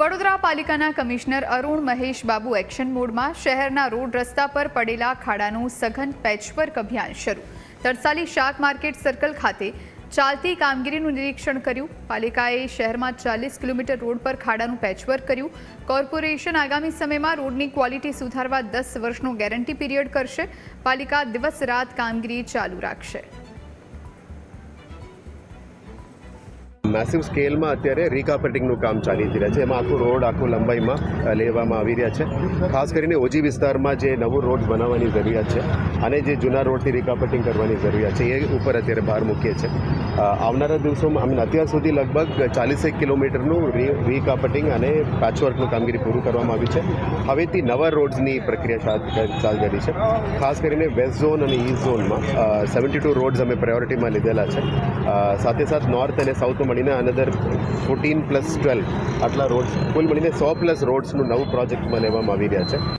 વડોદરા પાલિકાના commissioner Arun Mahesh Babu action મોડમાં શહેરના રોડ રસ્તા પર પડેલા ખાડાનું સઘન પેચવર્ક અભિયાન શરૂ. તરસાલી શાક માર્કેટ સર્કલ ખાતે ચાલતી કામગીરીનું નિરીક્ષણ કર્યું. પાલિકાએ શહેરમાં ચાલીસ કિલોમીટર રોડ પર ખાડાનું પેચવર્ક કર્યું. કોર્પોરેશન આગામી સમયમાં રોડની ક્વોલિટી સુધારવા દસ વર્ષનો ગેરંટી પીરિયડ કરશે. પાલિકા દિવસ રાત કામગીરી ચાલુ રાખશે. મેસિવ સ્કેલમાં અત્યારે રિકાપેટિંગનું કામ ચાલી રહ્યા છે. એમાં આખું રોડ, આખું લંબાઈમાં લેવામાં આવી રહ્યા છે. ખાસ કરીને ઓજી વિસ્તારમાં જે નવું રોડ બનાવવાની જરૂરિયાત છે અને જે જૂના રોડથી રિકાપેટિંગ કરવાની જરૂરિયાત છે, એ ઉપર અત્યારે ભાર મૂકીએ છીએ. આવનારા દિવસોમાં, આમ અત્યાર સુધી લગભગ ચાલીસેક કિલોમીટરનું રી રીકાર્પેટિંગ અને પેચવર્કનું કામગીરી પૂરું કરવામાં આવી છે. હવેથી નવા રોડ્સની પ્રક્રિયા ચાલ- ચાલી રહી છે. ખાસ કરીને વેસ્ટ ઝોન અને ઈસ્ટ ઝોનમાં સેવન્ટી ટુ રોડ્સ અમે પ્રાયોરિટીમાં લીધેલા છે. સાથે સાથ નોર્થ અને સાઉથ મળીને અનધર ફોર્ટીન પ્લસ ટ્વેલ્વ આટલા રોડ્સ કુલ મળીને સો પ્લસ રોડ્સનું નવું પ્રોજેક્ટમાં લેવામાં આવી રહ્યા છે.